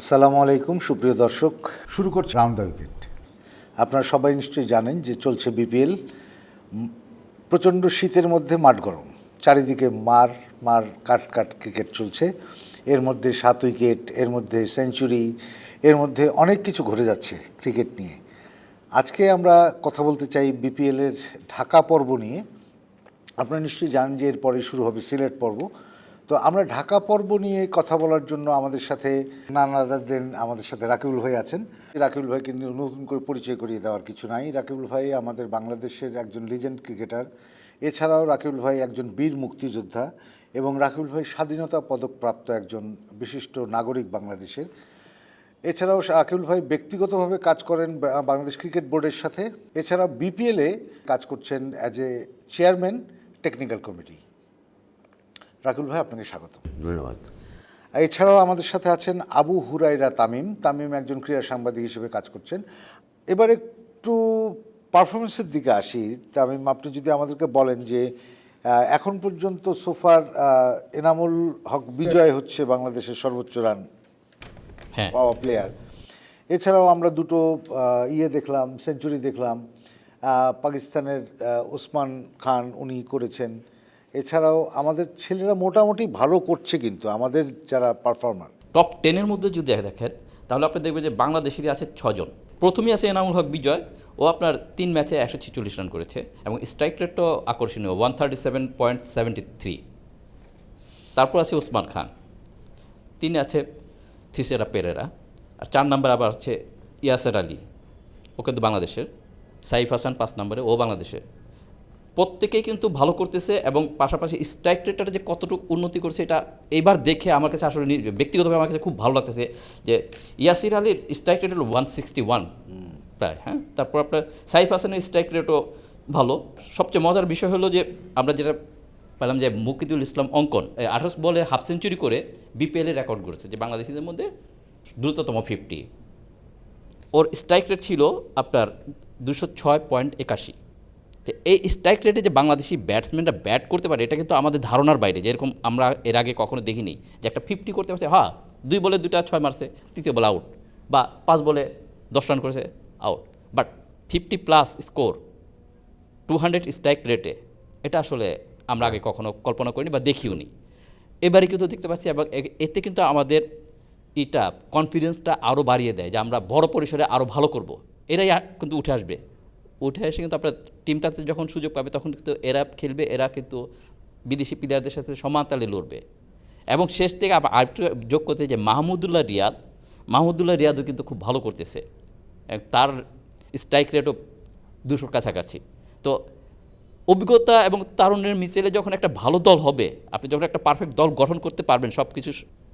আসসালামু আলাইকুম সুপ্রিয় দর্শক। শুরু করছে রাউন্ড দ্য উইকেট আপনারা সবাই নিশ্চয়ই জানেন যে চলছে বিপিএল। প্রচণ্ড শীতের মধ্যে মাঠ গরম। চারিদিকে মার মার কাট কাট ক্রিকেট চলছে। এর মধ্যে সাত উইকেট এর মধ্যে সেঞ্চুরি এর মধ্যে অনেক কিছু ঘটে যাচ্ছে ক্রিকেট নিয়ে। আজকে আমরা কথা বলতে চাই বিপিএলের ঢাকা পর্ব নিয়ে। আপনারা নিশ্চয়ই জানেন যে এরপরে শুরু হবে সিলেট পর্ব। তো আমরা ঢাকা পর্ব নিয়ে কথা বলার জন্য আমাদের সাথে নানাদারদের আমাদের সাথে রাকিবুল ভাই আছেন। রাকিবুল ভাই কিন্তু নতুন করে পরিচয় করিয়ে দেওয়ার কিছু নাই। রাকিবুল ভাই আমাদের বাংলাদেশের একজন লিজেন্ড ক্রিকেটার এছাড়াও রাকিবুল ভাই একজন বীর মুক্তিযোদ্ধা এবং রাকিবুল ভাই স্বাধীনতা পদকপ্রাপ্ত একজন বিশিষ্ট নাগরিক বাংলাদেশের। এছাড়াও আকিবুল ভাই ব্যক্তিগতভাবে কাজ করেন বাংলাদেশ ক্রিকেট বোর্ডের সাথে। এছাড়া বিপিএলে কাজ করছেন as a chairman technical committee Rakibul ভাই আপনাকে স্বাগত ধন্যবাদ। এছাড়াও আমাদের সাথে আছেন আবু হুরাইরা তামিম। তামিম একজন ক্রীড়া সাংবাদিক হিসেবে কাজ করছেন। এবার একটু পারফরমেন্সের দিকে আসি। তামিম আপনি যদি আমাদেরকে বলেন যে এখন পর্যন্ত সোফার এনামুল হক বিজয় হচ্ছে বাংলাদেশের সর্বোচ্চ রান হ্যাঁ। পাওয়া প্লেয়ার এছাড়াও আমরা দুটো ইয়ে দেখলাম সেঞ্চুরি দেখলাম। পাকিস্তানের ওসমান খান উনি করেছেন। এছাড়াও আমাদের ছেলেরা মোটামুটি ভালো করছে কিন্তু, আমাদের যারা পারফর্মার টপ টেনের মধ্যে যদি দেখেন, তাহলে আপনি দেখবেন যে বাংলাদেশেরই আছে ছজন। প্রথমেই আছে এনামুল হক বিজয়, ও আপনার তিন ম্যাচে একশো ছিচল্লিশ রান করেছে এবং স্ট্রাইক রেটও আকর্ষণীয় one thirty seven point seventy three তারপর আছে ওসমান খান। তিন আছে থিসেরা পেরেরা, আর চার নাম্বার আবার আছে ইয়াসের আলী। ও কিন্তু বাংলাদেশের। সাইফ হাসান পাঁচ নম্বরে, ও বাংলাদেশের। প্রত্যেকেই কিন্তু ভালো করতেছে এবং পাশাপাশি স্ট্রাইক রেটটা যে কতটুকু উন্নতি করছে এটা এইবার দেখে আমার কাছে আসলে ব্যক্তিগতভাবে আমার কাছে খুব ভালো লাগতেছে যে ইয়াসির আলীর স্ট্রাইক রেট হলো ওয়ান সিক্সটি ওয়ান প্রায় হ্যাঁ? তারপর আপনার সাইফ হাসানের স্ট্রাইক রেটও ভালো। সবচেয়ে মজার বিষয় হলো যে আমরা যেটা পেলাম যে মুকিদুল ইসলাম অঙ্কন আঠাশ বলে হাফ সেঞ্চুরি করে বিপিএলে রেকর্ড করেছে যে বাংলাদেশিদের মধ্যে দ্রুততম ফিফটি ওর স্ট্রাইক রেট ছিল আপনার দুশো ছয় পয়েন্ট একাশি। এই স্ট্রাইক রেটে যে বাংলাদেশি ব্যাটসম্যানরা ব্যাট করতে পারে, এটা কিন্তু আমাদের ধারণার বাইরে যেরকম আমরা এর আগে কখনো দেখিনি। যে একটা ফিফটি করতে পারছে হ্যাঁ দুই বলে দুটা ছয় মারছে, তৃতীয় বলে আউট, বা পাঁচ বলে দশ রান করেছে, out. But fifty plus score, two hundred strike রেটে, এটা আসলে আমরা আগে কখনো কল্পনা করিনি বা দেখিও নি। এবারে কিন্তু দেখতে পাচ্ছি, এবং এতে কিন্তু আমাদের এটা কনফিডেন্সটা আরও বাড়িয়ে দেয়, যে আমরা বড় পরিসরে আরও ভালো করব। এরাই কিন্তু উঠে আসবে। উঠে এসে কিন্তু আপনার টিম টিমটাতে যখন সুযোগ পাবে, তখন কিন্তু এরা খেলবে, এরা কিন্তু বিদেশি প্লেয়ারদের সাথে সমান তালে লড়বে। এবং শেষ থেকে আবার আরেকটু যোগ করতে যে মাহমুদুল্লাহ রিয়াদ। মাহমুদুল্লাহ রিয়াদও কিন্তু খুব ভালো করতেছে। তার স্ট্রাইক রেটও দুশোর কাছাকাছি। তো অভিজ্ঞতা এবং তারুণ্যের মিছিলে যখন একটা ভালো দল হবে, আপনি যখন একটা পারফেক্ট দল গঠন করতে পারবেন সব কিছু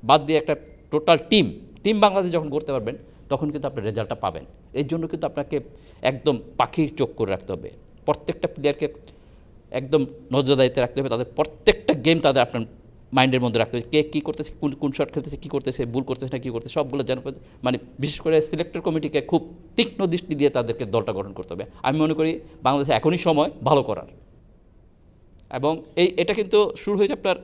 বাদ দিয়ে একটা টোটাল টিম টিম বাংলাদেশ যখন করতে পারবেন, তখন কিন্তু আপনি রেজাল্টটা পাবেন। এর জন্য কিন্তু আপনাকে একদম পাখির চোখ করে রাখতে হবে। প্রত্যেকটা প্লেয়ারকে একদম নজরদারিতে রাখতে হবে, তাদের প্রত্যেকটা গেম তাদের আপনার মাইন্ডের মধ্যে রাখতে হবে। কে কী করতেছে, কোন কোন শট খেলতেছে, কী করতেছে, ভুল করতেছে না কী করতেছে, সবগুলো যেন মানে বিশেষ করে সিলেক্টর কমিটিকে খুব তীক্ষ্ণ দৃষ্টি দিয়ে তাদেরকে দলটা গঠন করতে হবে। আমি মনে করি বাংলাদেশে এখনই সময় ভালো করার। এবং এই, এটা কিন্তু শুরু হয়েছে আপনার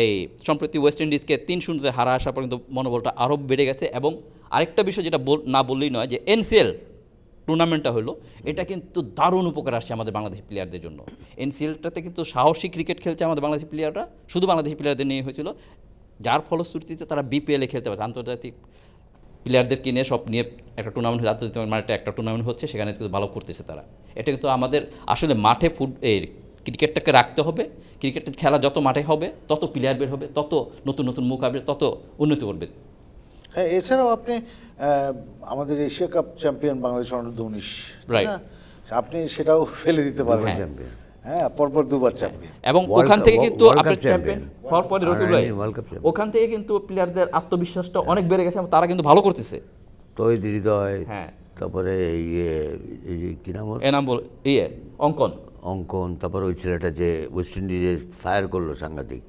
এই সম্প্রতি ওয়েস্ট ইন্ডিজকে তিন শূন্যতে হারা আসা পর্যন্ত মনোবলটা আরও বেড়ে গেছে এবং আরেকটা বিষয় যেটা না বললেই নয়, যে এনসিএল টুর্নামেন্টটা হলো, এটা কিন্তু দারুণ উপকার আসছে আমাদের বাংলাদেশি প্লেয়ারদের জন্য। এনসিএলটাতে কিন্তু সাহসী ক্রিকেট খেলছে আমাদের বাংলাদেশি প্লেয়াররা শুধু বাংলাদেশি প্লেয়ারদের নিয়ে হয়েছিল। যার ফলশ্রুতিতে তারা বিপিএলে খেলতে পারছে। আন্তর্জাতিক প্লেয়ারদের কিনে সব নিয়ে একটা টুর্নামেন্ট আন্তর্জাতিক মাঠে একটা টুর্নামেন্ট হচ্ছে, সেখানে কিন্তু ভালো করতেছে তারা। এটা কিন্তু আমাদের আসলে মাঠে ফুট ক্রিকেটটাকে রাখতে হবে। ক্রিকেটের খেলা যত মাঠে হবে, তত প্লেয়ার বের হবে, তত নতুন নতুন মুখ আসবে, তত উন্নতি করবে হ্যাঁ এছাড়াও আপনি আহ, আমাদের এশিয়া কাপ চ্যাম্পিয়ন বাংলাদেশ অনূর্ধ্ব উনিশ. আপনি সেটাও ফেলে দিতে পারবেন champion। হ্যাঁ পরপর দুবার চ্যাম্পিয়ন এবং ওখান থেকে কিন্তু চ্যাম্পিয়ন champion। হওয়ার পরে রকিব ভাই Under-19 World Cup champion। ওখান থেকে কিন্তু প্লেয়ারদের আত্মবিশ্বাসটা অনেক বেড়ে গেছে এবং তারা কিন্তু ভালো করতেছে তৈরি হৃদয় হ্যাঁ। তারপরে ইয়ে এই যে নাম ওর? এ নাম বল ইয়ে অঙ্কন অঙ্কন তারপর ওই ছেলেটা যে ওয়েস্ট ইন্ডিজে ফায়ার করল সাংঘাতিক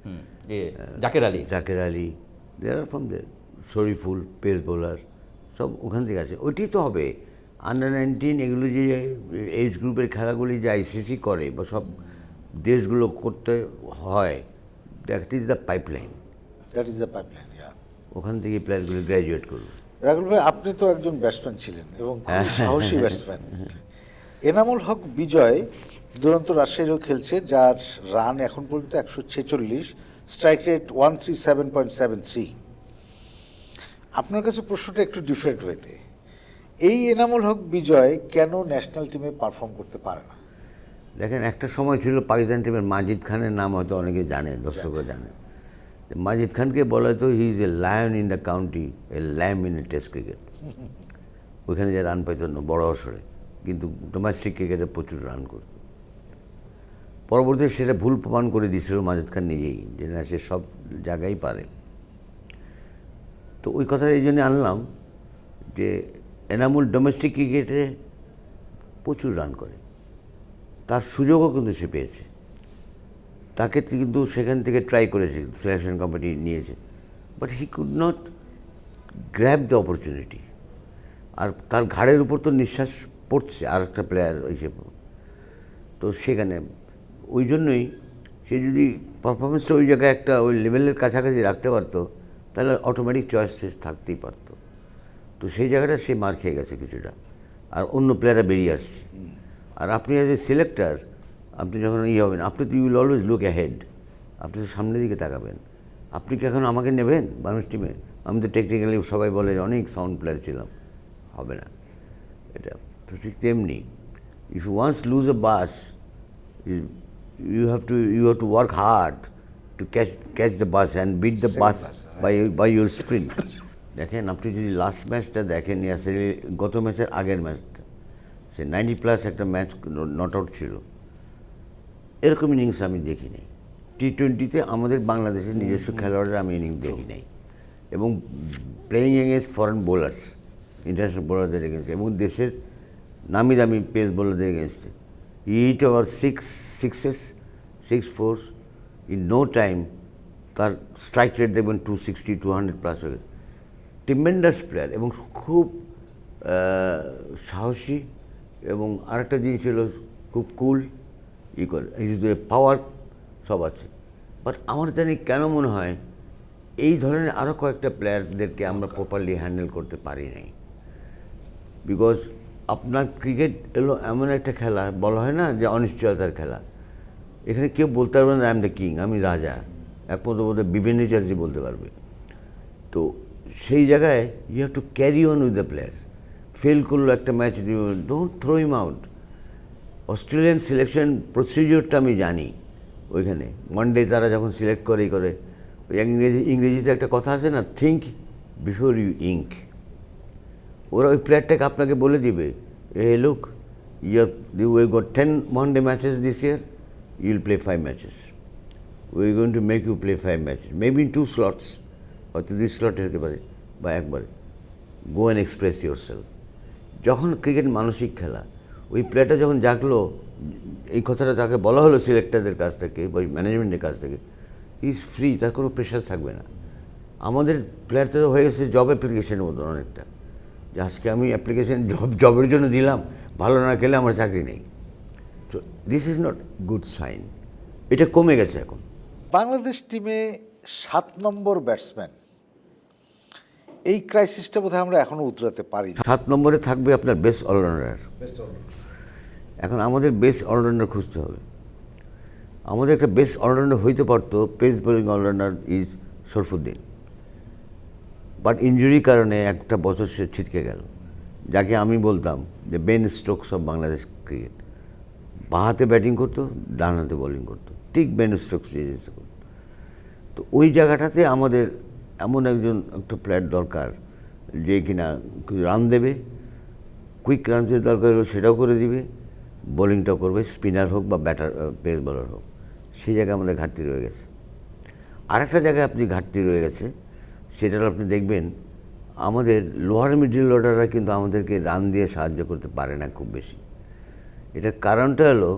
ইয়ে Zaker Ali Zaker Ali there are from there Shoriful pace bowler সব ওখান থেকে আছে ওইটাই তো হবে। আন্ডার নাইনটিন এগুলো যে এজ গ্রুপের খেলাগুলি যে আইসিসি করে বা সব দেশগুলো করতে হয় that is the pipeline that is the pipeline ওখান থেকে প্লেয়ারগুলো গ্র্যাজুয়েট করবে। রাহুল ভাই আপনি তো একজন ব্যাটসম্যান ছিলেন এবং খুবই সাহসী ব্যাটসম্যান এনামুল হক বিজয় দুরন্ত রাজশাহীরও খেলছে যার রান এখন পর্যন্ত একশো ছেচল্লিশ strike rate one three seven point seven three আপনার কাছে প্রশ্নটা একটু ডিফারেন্ট ওয়েতে এই এনামুল হক বিজয় কেন ন্যাশনাল টিমে পারফর্ম করতে পারে না? দেখেন একটা সময় ছিল পাকিস্তান টিমের মাজিদ খানের নাম হয়তো অনেকে জানে দর্শকরা জানে। মাজিদ খানকে বলা হতো he is a lion in the county a lamb in a test cricket ওইখানে যে রান পাইতো না বড় আসরে। কিন্তু ডোমেস্টিক ক্রিকেটে প্রচুর রান করত। পরবর্তীতে সেটা ভুল প্রমাণ করে দিয়েছিল মাজিদ খান নিজেই যে না সে সব জায়গায় পারে। তো ওই কথাটা এই জন্য আনলাম যে এনামুল ডোমেস্টিক ক্রিকেটে প্রচুর রান করে। তার সুযোগও কিন্তু সে পেয়েছে। তাকে কিন্তু সেখান থেকে ট্রাই করেছে সিলেকশন কমিটি নিয়েছে। But he could not grab the opportunity আর তার ঘাড়ের উপর তো নিঃশ্বাস পড়ছে আর একটা প্লেয়ার হিসেবে তো সেখানে ওই জন্যই সে যদি পারফরমেন্সটা ওই জায়গায় একটা ওই লেভেলের কাছাকাছি রাখতে পারতো তাহলে অটোমেটিক চয়েস থাকতেই পারতো। তো সেই জায়গাটা সে মার খেয়ে গেছে কিছুটা। আর অন্য প্লেয়াররা বেরিয়ে আসছে। আর আপনি অ্যাজ এ সিলেক্টার আপনি যখন ইয়ে হবেন, আপনি তো ইউল অলওয়েজ লুক অ্যাহেড আপনি তো সামনের দিকে তাকাবেন। আপনি কি এখন আমাকে নেবেন, বাংলাদেশ টিমে আমি তো টেকনিক্যালি সবাই বলে যে অনেক সাউন্ড প্লেয়ার ছিলাম। হবে না। এটা তো ঠিক তেমনি। If you once lose a bus you have to you have to work hard to catch catch the bus and beat the bus by by your sprint. দেখেন আপনি যদি লাস্ট ম্যাচটা দেখেন ইয়াসেরি গত ম্যাচের আগের ম্যাচটা সে নাইনটি প্লাস একটা ম্যাচ নট আউট ছিল। এরকম ইনিংস আমি দেখি নাই। টি টোয়েন্টিতে আমাদের বাংলাদেশের নিজস্ব খেলোয়াড়রা আমি ইনিংস দেখি নাই। এবং playing against foreign bowlers international বোলারদের এগেনস্ট এবং দেশের নামি দামি পেস বোলারদের এগেনস্টে it our six sixes six fours in no time তার স্ট্রাইক রেট দেখবেন two sixty two hundred plus হয়ে গেছে। টিমেন্ডাস প্লেয়ার এবং খুব সাহসী এবং আরেকটা জিনিস হলো খুব কুল ই করে ইজ পাওয়ার সব আছে। বাট আমার জানি কেন মনে হয়, এই ধরনের আরও কয়েকটা প্লেয়ারদেরকে আমরা প্রপারলি হ্যান্ডেল করতে পারি নাই। বিকজ আপনার ক্রিকেট এলো এমন একটা খেলা, বলা হয় না যে অনিশ্চয়তার খেলা। এখানে কেউ বলতে পারবে না আই এম দ্য কিং আমি রাজা। একমাত্র বোধহয় বিভিন্ন চ্যাটার্জি বলতে পারবে। তো সেই জায়গায় you have to carry on with the players fail করল একটা ম্যাচ ডোন্ট থ্রো ইম আউট অস্ট্রেলিয়ান সিলেকশন প্রসিডিওরটা আমি জানি ওইখানে। ওয়ান ডে তারা যখন সিলেক্ট করে করে। ওই ইংরেজি, ইংরেজিতে একটা কথা আছে না থিঙ্ক বিফোর ইউ ইঙ্ক ওরা ওই প্লেয়ারটাকে আপনাকে বলে দিবে a look yeah we got ten one day matches this year you'll play five matches we going to make you play five matches maybe in two slots হয়তো দুই স্লটে হতে পারে, বা একবারে। Go and express your self যখন cricket মানসিক খেলা, ওই প্লেয়ারটা যখন জাগলো, এই কথাটা তাকে বলা হলো সিলেক্টারদের কাছ থেকে, বা ম্যানেজমেন্টের কাছ থেকে ইজ ফ্রি তার কোনো প্রেশার থাকবে না। আমাদের প্লেয়ারটা তো হয়ে গেছে জব অ্যাপ্লিকেশনের মতন অনেকটা। যে আজকে আমি অ্যাপ্লিকেশন জব জবের জন্য দিলাম, ভালো না খেলে আমার চাকরি নেই। This is not good sign এটা কমে গেছে এখন। বাংলাদেশ টিমে সাত নম্বর ব্যাটসম্যান এই ক্রাইসিসটা বোধহয় আমরা এখনও উতরাতে পারি সাত নম্বরে থাকবে আপনার বেস্ট অলরাউন্ডার এখন আমাদের বেস্ট অলরাউন্ডার খুঁজতে হবে। আমাদের একটা বেস্ট অলরাউন্ডার হইতে পারতো pace bowling allrounder is Sharfuddin but ইঞ্জুরির কারণে একটা বছর সে ছিটকে গেল। যাকে আমি বলতাম যে Ben Stokes of Bangladesh cricket বাঁ হাতে ব্যাটিং করতো, ডান হাতে বোলিং করতো। ঠিক বেন স্টোকস যে করতো। তো ওই জায়গাটাতে আমাদের এমন একজন একটা প্লেয়ার দরকার, যে কিনা রান দেবে কুইক রানসের দরকার হলো সেটাও করে দিবে, বোলিংটাও করবে স্পিনার হোক বা ব্যাটার পেস বলার হোক। সেই জায়গায় আমাদের ঘাটতি রয়ে গেছে। আরেকটা জায়গায় আপনি ঘাটতি রয়ে গেছে, সেটা আপনি দেখবেন, আমাদের লোয়ার মিডিল অর্ডাররা কিন্তু আমাদেরকে রান দিয়ে সাহায্য করতে পারে না খুব বেশি। এটার কারণটা হলো,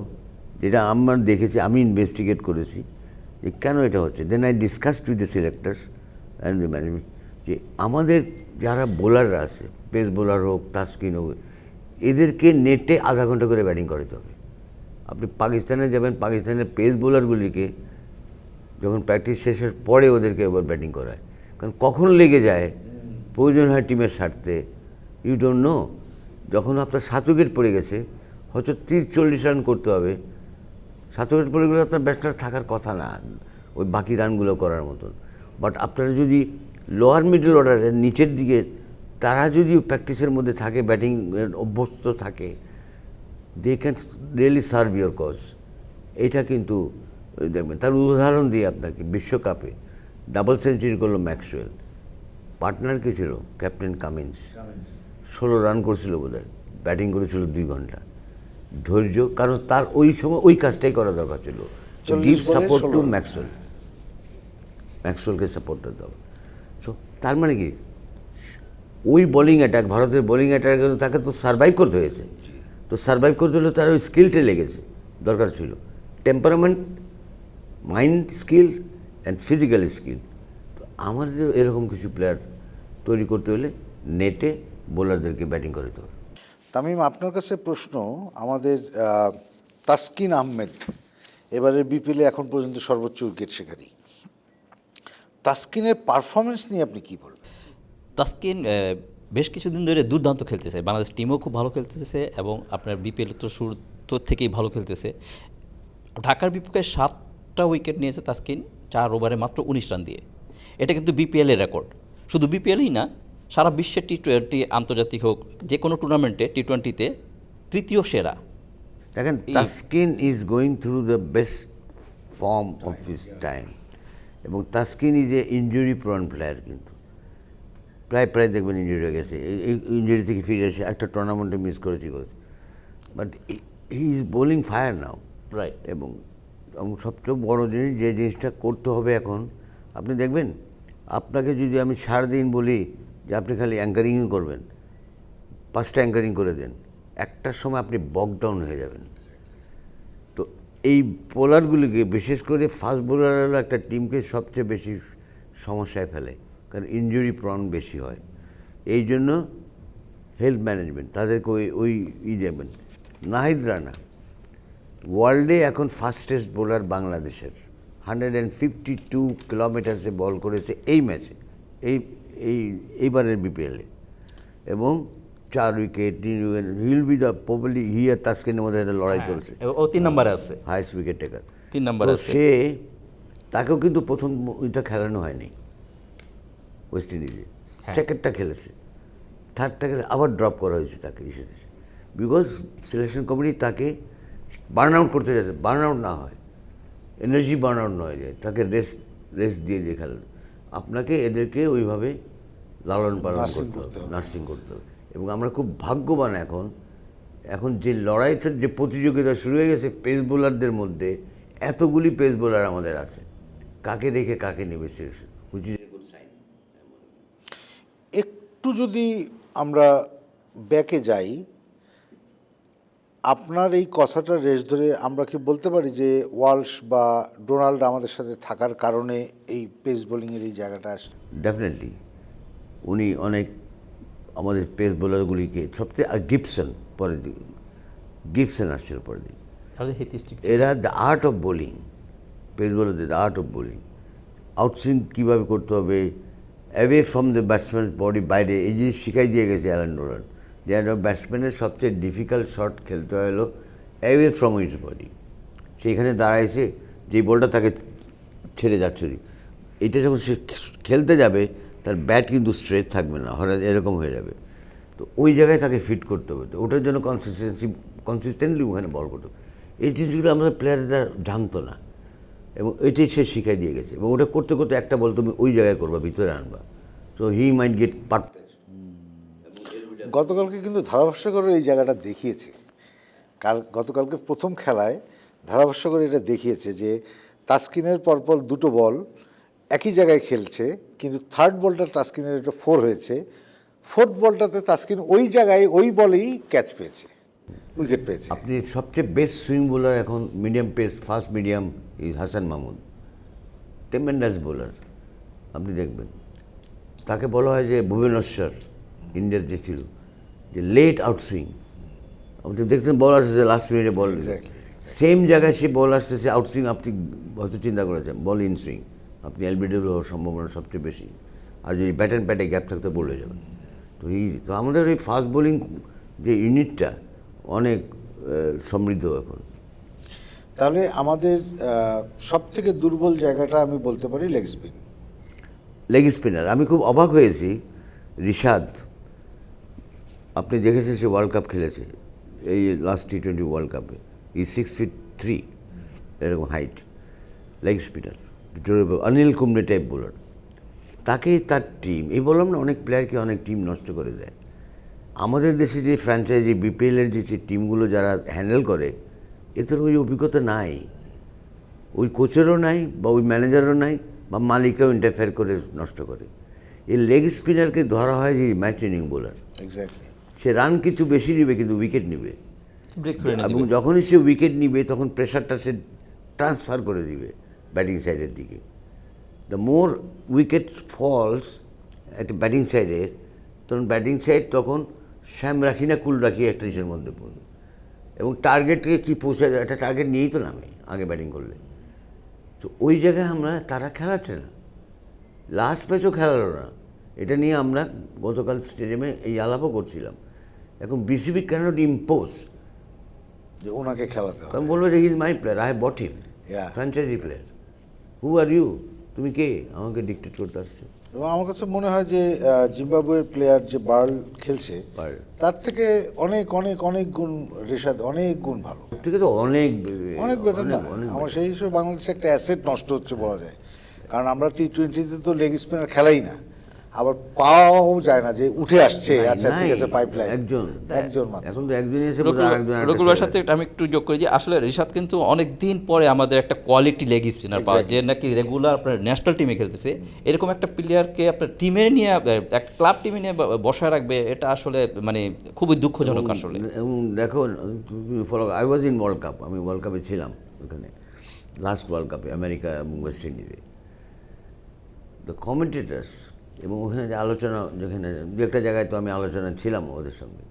যেটা আমার দেখেছি, আমি ইনভেস্টিগেট করেছি, যে কেন এটা হচ্ছে? Then I discuss with the selectors and the management যে আমাদের যারা বোলাররা আছে পেস বোলার হোক তাস্কিন হোক, এদেরকে নেটে আধা ঘণ্টা করে ব্যাটিং করাতে হবে। আপনি পাকিস্তানে যাবেন, পাকিস্তানের পেস বোলারগুলিকে যখন প্র্যাকটিস শেষের পরে ওদেরকে এবার ব্যাটিং করায়। কারণ কখন লেগে যায়? প্রয়োজন হয় টিমের স্বার্থে। ইউ ডোন্ট নো যখন আপনার সাত উইকেট পড়ে গেছে হয়তো তিরিশ চল্লিশ রান করতে হবে। সাত উইকেট পড়ে গেলে আপনার ব্যাটসম্যান থাকার কথা না ওই বাকি রানগুলো করার মতন। বাট আপনারা যদি লোয়ার মিডল অর্ডারের নিচের দিকে তারা যদি প্র্যাকটিসের মধ্যে থাকে ব্যাটিং অভ্যস্ত থাকে they can really serve your cause এটা কিন্তু দেখবেন তার উদাহরণ দিই আপনাকে বিশ্বকাপে ডাবল সেঞ্চুরি করল ম্যাক্সওয়েল পার্টনার কে ছিল? ক্যাপ্টেন কামিন্স ষোলো রান করছিল বোধহয় ব্যাটিং করেছিল দুই ঘণ্টা। ধৈর্য কারণ তার ওই সময় ওই কাজটাই করা দরকার ছিল। Give support to 16 run. Maxwell ম্যাক্সওয়েলকে সাপোর্টটা দাও। সো তার মানে কি? ওই বোলিং অ্যাটাক ভারতের বোলিং অ্যাটাক তাকে তো সার্ভাইভ করতে হয়েছে। তো সার্ভাইভ করতে হলে তার ওই স্কিলটা লেগেছে দরকার ছিল। Temperament mind skill and physical skill তো আমাদের এরকম কিছু প্লেয়ার তৈরি করতে হলে নেটে বোলারদেরকে ব্যাটিং করতে হবে। তামিম, আপনার কাছে প্রশ্ন, আমাদের তাসকিন আহমেদ এবারে বিপিএলে এখন পর্যন্ত সর্বোচ্চ উইকেট শিকারী। তাসকিনের পারফরমেন্স নিয়ে আপনি কি বলবেন? তাস্কিন বেশ কিছুদিন ধরে দুর্দান্ত খেলতেছে। বাংলাদেশ টিমও খুব ভালো খেলতেছে এবং আপনার বিপিএল তো শুরু তো থেকেই ভালো খেলতেছে। ঢাকার বিপক্ষে সাতটা উইকেট নিয়েছে তাস্কিন, চার ওভারে মাত্র উনিশ রান দিয়ে। এটা কিন্তু বিপিএলের রেকর্ড শুধু বিপিএলই না সারা বিশ্বের টি টোয়েন্টি আন্তর্জাতিক হোক যে কোনো টুর্নামেন্টে টি টোয়েন্টিতে তৃতীয় সেরা। দেখেন Taskin is going through the best form of his time এবং Taskin is a injury prone player কিন্তু। প্রায় প্রায় দেখবেন ইঞ্জুরি হয়ে গেছে। এই- এই ইঞ্জুরি থেকে ফিরে এসে একটা টুর্নামেন্টে মিস করেছি করেছি but he is bowling fire now right এবং এবং সবচেয়ে বড় জিনিস যে জিনিসটা করতে হবে এখন আপনি দেখবেন আপনাকে যদি আমি সারাদিন বলি যে আপনি খালি অ্যাঙ্কারিংই করবেন। পাঁচটা অ্যাঙ্কারিং করে দেন। একটার সময় আপনি বক ডাউন হয়ে যাবেন। তো এই বোলারগুলিকে বিশেষ করে ফাস্ট বোলার হলো একটা টিমকে সবচেয়ে বেশি সমস্যায় ফেলে। কারণ ইনজুরি প্রন বেশি হয়। এই জন্য হেলথ ম্যানেজমেন্ট তাদেরকে ওই ওই ই দেবেন। নাহিদ রানা ওয়ার্ল্ডে এখন ফাস্টেস্ট বোলার বাংলাদেশের। হান্ড্রেড অ্যান্ড ফিফটি টু কিলোমিটার্সে বল করেছে এই ম্যাচে এই এই এইবারের বিপিএলে এবং চার উইকেট তিন wicket he'll be the probably he আর তাস্কিনের মধ্যে একটা লড়াই চলছে। ও তিন নম্বরে আছে। হাইস্ট উইকেট টেকার তিন নম্বরে আছে। সে তাকেও কিন্তু প্রথম ওইটা খেলানো হয়নি। ওয়েস্ট ইন্ডিজে সেকেন্ডটা খেলেছে। থার্ডটা খেলে আবার ড্রপ করা হয়েছে তাকে এসেছে বিকজ সিলেকশন কমিটি তাকে বার্ন আউট করতে যাচ্ছে। বার্ন আউট না হয়। এনার্জি বার্ন আউট না হয়ে যায় তাকে রেস্ট রেস্ট দিয়ে দিয়ে খেলেন। আপনাকে এদেরকে ওইভাবে লালন পালন করতে হবে হবে। নার্সিং করতে হবে। এবং আমরা খুব ভাগ্যবান এখন এখন যে লড়াইটার যে প্রতিযোগিতা শুরু হয়ে গেছে পেস বোলারদের মধ্যে এতগুলি পেস বোলার আমাদের আছে। কাকে রেখে কাকে নেবে সিলেকশন হুইচ ইজ সাইন একটু যদি আমরা ব্যাকে যাই আপনার এই কথাটা রেস ধরে আমরা কি বলতে পারি যে ওয়ালশ বা ডোনাল্ড আমাদের সাথে থাকার কারণে এই পেস বোলিংয়ের এই জায়গাটা আসে? ডেফিনেটলি উনি অনেক আমাদের পেস বোলারগুলিকে সবচেয়ে আর গিপসন পরের দিকে গিপসন আসছিল পরের দিকে। এরা the art of bowling pace বোলারদের the art of bowling outswing কীভাবে করতে হবে away from the batsman body বাইরে এই জিনিস শিখাই দিয়ে গেছে অ্যালান ডোলার। যে একটা ব্যাটসম্যানের সবচেয়ে ডিফিকাল্ট শট খেলতে হলো অ্যাওয়ে ফ্রম ইটস বডি সেইখানে দাঁড়াইছে, যে বলটা তাকে ছেড়ে যাচ্ছে এটা যখন সে খেলতে যাবে, তার ব্যাট কিন্তু স্ট্রেট থাকবে না, হঠাৎ এরকম হয়ে যাবে। তো ওই জায়গায় তাকে ফিট করতে হবে। তো ওটার জন্য কনসিস্টেন্সি কনসিস্টেন্টলি ওখানে বল করতে এই জিনিসগুলো আমাদের প্লেয়াররা জানতো না। এবং এটাই সে শিখাই দিয়ে গেছে। এবং ওটা করতে করতে একটা বল তুমি ওই জায়গায় করবা, ভিতরে আনবা। So he mind get part গতকালকে কিন্তু ধারাভাষ্যকরও এই জায়গাটা দেখিয়েছে। কাল, গতকালকে প্রথম খেলায় ধারাভাষ্যকর এটা দেখিয়েছে যে তাস্কিনের পরপর দুটো বল একই জায়গায় খেলছে, কিন্তু থার্ড বলটা তাস্কিনের একটা ফোর হয়েছে। ফোর্থ বলটাতে তাস্কিন ওই জায়গায় ওই বলেই ক্যাচ পেয়েছে উইকেট পেয়েছে। আপনি সবচেয়ে বেস্ট সুইং বোলার এখন medium pace fast medium is Hasan Mahmud tremendous bowler আপনি দেখবেন। তাকে বলা হয় যে ভুবনেশ্বর, ইন্ডিয়ার যে ছিল। যে লেট আউট সুইং আপনি দেখছেন বল আসতেছে লাস্ট মিনিটে বল সেম জায়গায় সে বল আসতেছে আউট সুইং আপনি হয়তো চিন্তা করেছেন বল ইন সুইং আপনি এলবিডব্লিউ হওয়ার সম্ভাবনা সবচেয়ে বেশি। আর যদি ব্যাট অ্যান্ড প্যাটে গ্যাপ থাকতে বলে যাবেন তো এই তো আমাদের এই ফাস্ট বোলিং যে ইউনিটটা অনেক সমৃদ্ধ এখন। তাহলে আমাদের সব থেকে দুর্বল জায়গাটা আমি বলতে পারি লেগ স্পিন লেগ স্পিনার আমি খুব অবাক হয়েছি রিশাদ আপনি দেখেছেন সে ওয়ার্ল্ড কাপ খেলেছে? এই লাস্ট টি টোয়েন্টি ওয়ার্ল্ড কাপে ই সিক্স ফিট থ্রি এরকম height leg spinner Anil Kumble type bowler তাকে তার টিম এই বললাম না, অনেক প্লেয়ারকে অনেক টিম নষ্ট করে দেয়। আমাদের দেশে যে ফ্র্যাঞ্চাইজি বিপিএলের যে যে টিমগুলো যারা হ্যান্ডেল করে, এদের ওই অভিজ্ঞতা নাই। ওই কোচেরও নাই, বা ওই ম্যানেজারও নাই, বা মালিকও ইন্টারফেয়ার করে নষ্ট করে। এই লেগ স্পিনারকে ধরা হয় যে ম্যাচ ইনিং বোলার এক্স্যাক্টলি সে রান কিছু বেশি নেবে কিন্তু উইকেট নেবে। এবং যখনই সে উইকেট নিবে তখন প্রেশারটা সে ট্রান্সফার করে দিবে ব্যাটিং সাইডের দিকে। দ্য মোর উইকেট ফলস একটা ব্যাটিং সাইডে তখন ব্যাটিং সাইড তখন শ্যাম রাখি না কুল রাখি একটা ইসের মধ্যে পড়বে। এবং টার্গেটকে কী পৌঁছে যায় একটা টার্গেট নিয়েই তো নামে আগে ব্যাটিং করলে। তো ওই জায়গায় আমরা তারা খেলাচ্ছে না। লাস্ট ম্যাচও খেলালো না। এটা নিয়ে আমরা গতকাল স্টেডিয়ামে এই আলাপও করছিলাম। এখন বিসিবি ক্যানট ইম্পোজ যে ওনাকে খেলাতে হবে। কারণ বলব যে is my player I have bought him. Franchise player who are you তুমি কে? আমাকে ডিকটেট করতে আসছো। এবং আমার কাছে মনে হয় যে জিম্বাবুয়ের প্লেয়ার যে বার্ল খেলছে। তার থেকে অনেক অনেক অনেক গুণ রেশাদ অনেক গুণ ভালো। থেকে তো অনেক অনেক বেটার না? আমার সেই হিসেবে বাংলাদেশে একটা অ্যাসেট নষ্ট হচ্ছে বলা যায়। কারণ আমরা টি টোয়েন্টিতে তো লেগ স্পিনার খেলাই না। আবার পাওয়াও যায় না যে উঠে আসছে আচ্ছা ঠিক আছে পাইপলাইন একজন। একজন এখন তো একজনই এসে আরেকটা সাথে আমি একটু যোগ করি যে আসলে রিশাদ কিন্তু অনেক দিন পরে আমাদের একটা কোয়ালিটি লেগ স্পিনার পাওয়া যে নাকি রেগুলার আপনার ন্যাশনাল টিমে খেলতেছে। এরকম একটা প্লেয়ারকে আপনার টিমে নিয়ে একটা ক্লাব টিমে নিয়ে বসায় রাখবে এটা আসলে মানে খুবই দুঃখজনক আসলে। এবং দেখো follow I was in world cup আমি ওয়ার্ল্ড কাপে ছিলাম ওখানে লাস্ট ওয়ার্ল্ড কাপে আমেরিকা এবং ওয়েস্ট ইন্ডিজে দ্য কমেন্টেটার্স এবং ওখানে যে আলোচনা যেখানে দু একটা জায়গায় তো আমি আলোচনা ছিলাম ওদের সঙ্গে।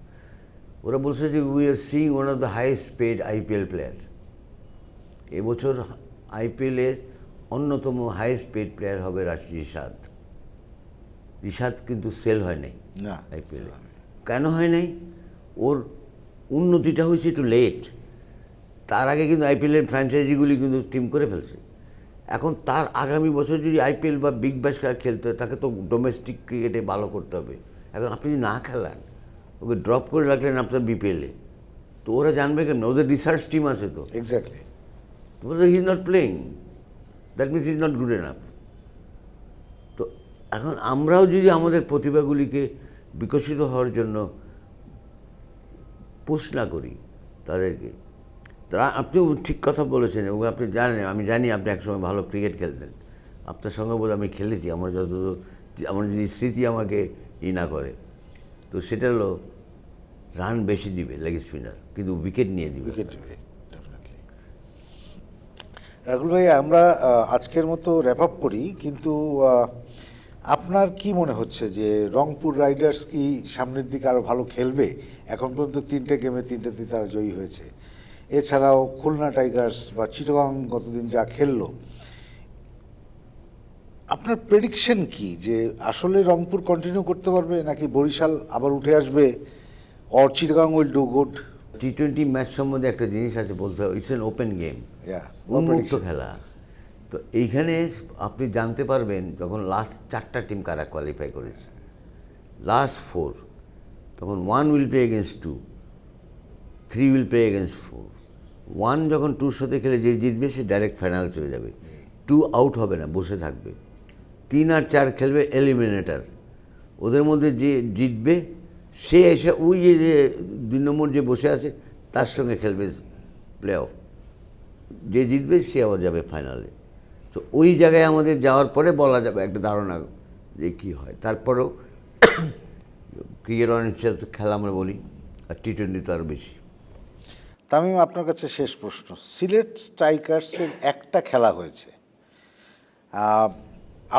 ওরা বলছে যে we are seeing one of the highest paid IPL player এবছর আইপিএলের অন্যতম হাইয়েস্ট পেড প্লেয়ার হবে রাশ রিশাদ রিশাদ কিন্তু সেল হয় নাই না আইপিএলে কেন হয় নাই? ওর উন্নতিটা হয়েছে একটু লেট তার আগে কিন্তু আইপিএলের ফ্র্যাঞ্চাইজিগুলি কিন্তু টিম করে ফেলছে। এখন তার আগামী বছর যদি আইপিএল বা বিগ ব্যাশ খেলতে হয় তাকে তো ডোমেস্টিক ক্রিকেটে ভালো করতে হবে। এখন আপনি যদি না খেলান ওকে ড্রপ করে রাখলেন আপনার বিপিএলে তো ওরা জানবে কেন? ওদের রিসার্চ টিম আছে তো। Exactly he is not playing that means is not good enough তো এখন আমরাও যদি আমাদের প্রতিভাগুলিকে বিকশিত হওয়ার জন্য পুশ না করি তাদেরকে তারা আপনিও ঠিক কথা বলেছেন এবং আপনি জানেন আমি জানি আপনি একসময় ভালো ক্রিকেট খেলতেন। আপনার সঙ্গে বোধ আমি খেলেছি আমার যতদূর আমার যদি স্মৃতি আমাকে ই না করে। তো সেটা হলো রান বেশি দিবে লেগ স্পিনার কিন্তু উইকেট নিয়ে দিবে উইকেট ডেফিনেটলি রাহুল ভাই আমরা আজকের মতো র্যাপ আপ করি কিন্তু আপনার কি মনে হচ্ছে যে রংপুর রাইডার্স কি সামনের দিকে আরও ভালো খেলবে? এখন পর্যন্ত তিনটে গেমে তিনটেতে তারা জয়ী হয়েছে। এছাড়াও খুলনা টাইগার্স বা চিটগাং গতদিন যা খেললো আপনার প্রেডিকশন কি যে আসলে রংপুর কন্টিনিউ করতে পারবে নাকি বরিশাল আবার উঠে আসবে or Chittagong will do good T twenty match সম্বন্ধে একটা জিনিস আছে বলতে হবে ইটস এন ওপেন গেম উন্মুক্ত খেলা। তো এইখানে আপনি জানতে পারবেন যখন লাস্ট চারটা টিম কারা কোয়ালিফাই করেছে। লাস্ট ফোর তখন one will play against two three will play against four one যখন টুর সাথে খেলে যে জিতবে, সে ডাইরেক্ট ফাইনাল চলে যাবে। টু আউট হবে না, বসে থাকবে। তিন আর চার খেলবে এলিমিনেটার ওদের মধ্যে যে জিতবে, সে এসে ওই যে যে দুই নম্বর যে বসে আছে, তার সঙ্গে খেলবে প্লে অফ যে জিতবে, সে আবার যাবে ফাইনালে তো ওই জায়গায় আমাদের যাওয়ার পরে বলা যাবে, একটা ধারণা যে কী হয়। তারপরেও ক্রিকেট অনেক খেলা আমরা বলি, আর টি টোয়েন্টি তো আরও বেশি। তামিম আপনার কাছে শেষ প্রশ্ন। সিলেট স্ট্রাইকার্সের একটা খেলা হয়েছে।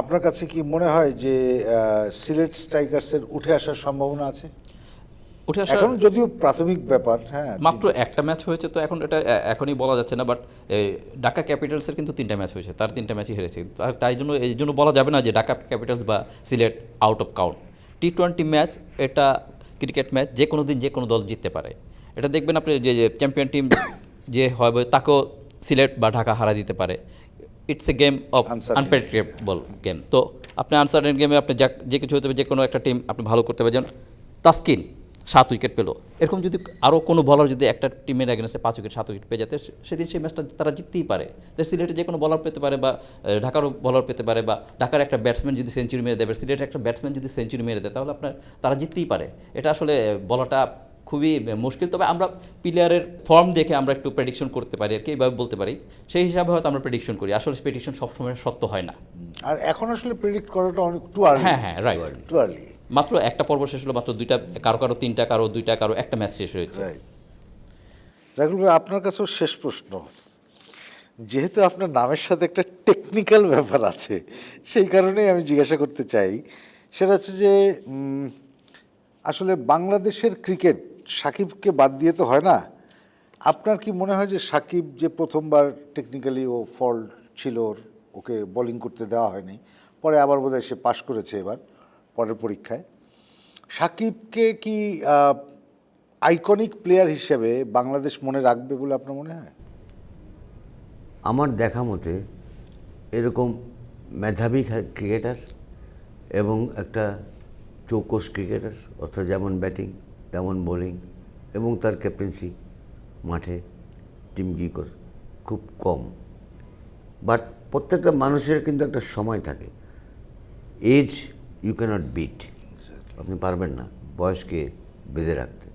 আপনার কাছে কি মনে হয় যে সিলেট স্ট্রাইকার্সের উঠে আসার সম্ভাবনা আছে? উঠে আসার এখন যদিও প্রাথমিক ব্যাপার হ্যাঁ মাত্র একটা ম্যাচ হয়েছে তো এখন এটা এখনই বলা যাচ্ছে না বাট ঢাকা ক্যাপিটালসের কিন্তু তিনটা ম্যাচ হয়েছে তার তিনটা ম্যাচই হেরেছে। তার তাই জন্য এই জন্য বলা যাবে না যে ঢাকা ক্যাপিটালস বা Sylhet out of count. T twenty match এটা ক্রিকেট ম্যাচ যে কোনো দিন যে কোনো দল জিততে পারে। এটা দেখবেন আপনি যে যে চ্যাম্পিয়ন টিম যে হবে তাকেও সিলেট বা ঢাকা হারা দিতে পারে। It's a game of. Unpredictable game তো আপনি আনসার্টেন গেমে আপনি যা যে কিছু হতে পারে যে কোনো একটা টিম আপনি ভালো করতে পারেন তাস্কিন সাত উইকেট পেল। এরকম যদি আরও কোনো বলার যদি একটা টিমের অ্যাগেন্সে পাঁচ উইকেট সাত উইকেট পেয়ে যেতে সেদিন সেই ম্যাচটা তারা জিততেই পারে। তো সিলেটে যে কোনো বলার পেতে পারে বা ঢাকারও বলার পেতে পারে বা ঢাকার একটা ব্যাটসম্যান যদি সেঞ্চুরি মেরে দেবে সিলেটের একটা ব্যাটসম্যান যদি সেঞ্চুরি মেরে দেয় তাহলে আপনার তারা জিততেই পারে। এটা আসলে বলাটা খুবই মুশকিল। তবে আমরা প্লেয়ারের ফর্ম দেখে আমরা একটু প্রেডিকশন করতে পারি আর কি এইভাবে বলতে পারি। সেই হিসাবে হয়তো আমরা প্রেডিকশন করি। আসলে প্রেডিকশন সবসময় সত্য হয় না। আর এখন আসলে প্রেডিক্ট করাটা অনেক টু আর্লি হ্যাঁ হ্যাঁ রাইট টু আর্লি মাত্র একটা পর্ব শেষ হলো মাত্র দুইটা কারও কারও তিনটা কারও দুইটা কারও একটা ম্যাচ শেষ হয়েছে। রাহুল ভাই আপনার কাছেও শেষ প্রশ্ন। যেহেতু আপনার নামের সাথে একটা টেকনিক্যাল ব্যাপার আছে সেই কারণেই আমি জিজ্ঞাসা করতে চাই। সেটা হচ্ছে যে আসলে বাংলাদেশের ক্রিকেট সাকিবকে বাদ দিয়ে তো হয় না। আপনার কি মনে হয় যে সাকিব যে প্রথমবার টেকনিক্যালি ও ফল্ট ছিল ওর, ওকে বোলিং করতে দেওয়া হয়নি পরে আবার বোধহয় সে পাশ করেছে এবার পরের পরীক্ষায়। সাকিবকে কি আইকনিক প্লেয়ার হিসেবে বাংলাদেশ মনে রাখবে বলে আপনার মনে হয়? আমার দেখা মতে এরকম মেধাবী ক্রিকেটার এবং একটা চৌকস ক্রিকেটার অর্থাৎ যেমন ব্যাটিং তেমন বোলিং এবং তার ক্যাপ্টেন্সি মাঠে টিম গিকর খুব কম। বাট প্রত্যেকটা মানুষের কিন্তু একটা সময় থাকে। এজ ইউ ক্যানট বিট আপনি পারবেন না। বয়সকে বেঁধে রাখতে।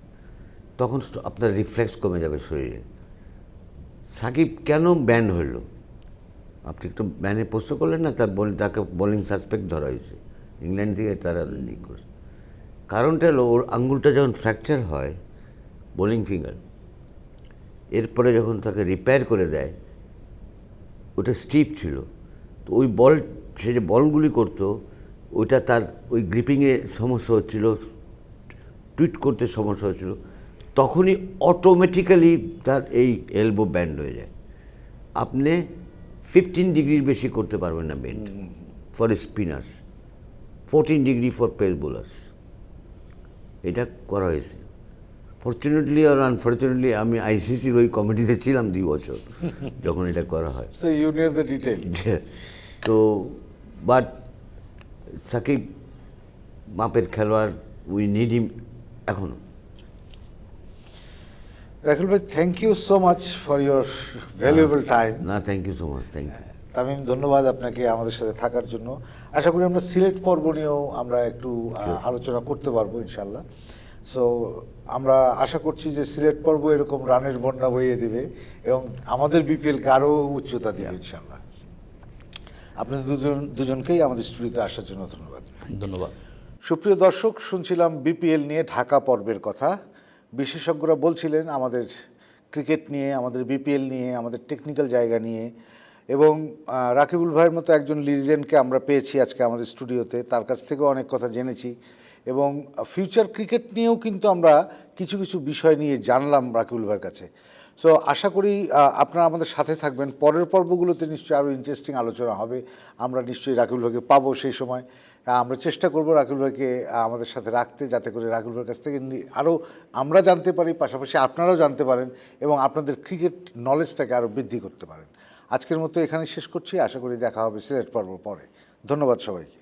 তখন আপনার রিফ্লেক্স কমে যাবে শরীরে। সাকিব কেন ব্যান হইল আপনি একটু ব্যানে প্রশ্ন করলেন না? তার বল তাকে বোলিং সাসপেক্ট ধরা হয়েছে। ইংল্যান্ড থেকে তারা ই করছে। কারণটা হলো ওর আঙ্গুলটা যখন ফ্র্যাকচার হয় বোলিং ফিঙ্গার এরপরে যখন তাকে রিপেয়ার করে দেয় ওটা স্টিপ ছিল। তো ওই বল সে যে বলগুলি করতো ওইটা তার ওই গ্রিপিংয়ে সমস্যা হচ্ছিল টুইট করতে সমস্যা হচ্ছিল তখনই অটোমেটিক্যালি তার এই এলবো ব্যান্ড হয়ে যায়। আপনি ফিফটিন ডিগ্রির বেশি করতে পারবেন না bend for spinners fourteen degree for pace bowlers এটা করা হয়েছে। ফর্চুনেটলি আর আনফর্চুনেটলি আমি আইসিসির ওই কমিটিতে ছিলাম দুই বছর যখন এটা করা হয়। So you near the detail তো বাট সাকিব মাপের খেলোয়াড় উই নিড হিম এখনও রাহুল ভাই thank you so much for your valuable time না thank you so much thank you Tamim ধন্যবাদ আপনাকে আমাদের সাথে থাকার জন্য। আশা করি আমরা সিলেট পর্ব নিয়েও আমরা একটু আলোচনা করতে পারব ইনশাল্লাহ সো আমরা আশা করছি যে সিলেট পর্ব এরকম রানের বন্যা বইয়ে দেবে এবং আমাদের বিপিএলকে আরও উচ্চতা দিবে ইনশাল্লাহ আপনাদের দুজন দুজনকেই আমাদের স্টুডিওতে আসার জন্য ধন্যবাদ। ধন্যবাদ। সুপ্রিয় দর্শক শুনছিলাম বিপিএল নিয়ে ঢাকা পর্বের কথা। বিশেষজ্ঞরা বলছিলেন আমাদের ক্রিকেট নিয়ে আমাদের বিপিএল নিয়ে আমাদের টেকনিক্যাল জায়গা নিয়ে এবং রাকিবুল ভাইয়ের মতো একজন লিজেন্ডকে আমরা পেয়েছি আজকে আমাদের স্টুডিওতে। তার কাছ থেকেও অনেক কথা জেনেছি এবং ফিউচার ক্রিকেট নিয়েও কিন্তু আমরা কিছু কিছু বিষয় নিয়ে জানলাম রাকিবুল ভাইয়ের কাছে। সো আশা করি আপনারা আমাদের সাথে থাকবেন। পরের পর্বগুলোতে নিশ্চয়ই আরও ইন্টারেস্টিং আলোচনা হবে। আমরা নিশ্চয়ই রাকিবুল ভাইকে পাবো সেই সময়। আমরা চেষ্টা করব রাকিবুল ভাইকে আমাদের সাথে রাখতে, যাতে করে রাকিবুল ভাইয়ের কাছ থেকে আরও আমরা জানতে পারি, পাশাপাশি আপনারাও জানতে পারেন এবং আপনাদের ক্রিকেট নলেজটাকে আরও বৃদ্ধি করতে পারেন। আজকের মতো এখানে শেষ করছি। আশা করি দেখা হবে সিলেট পর্ব পরে। ধন্যবাদ সবাইকে।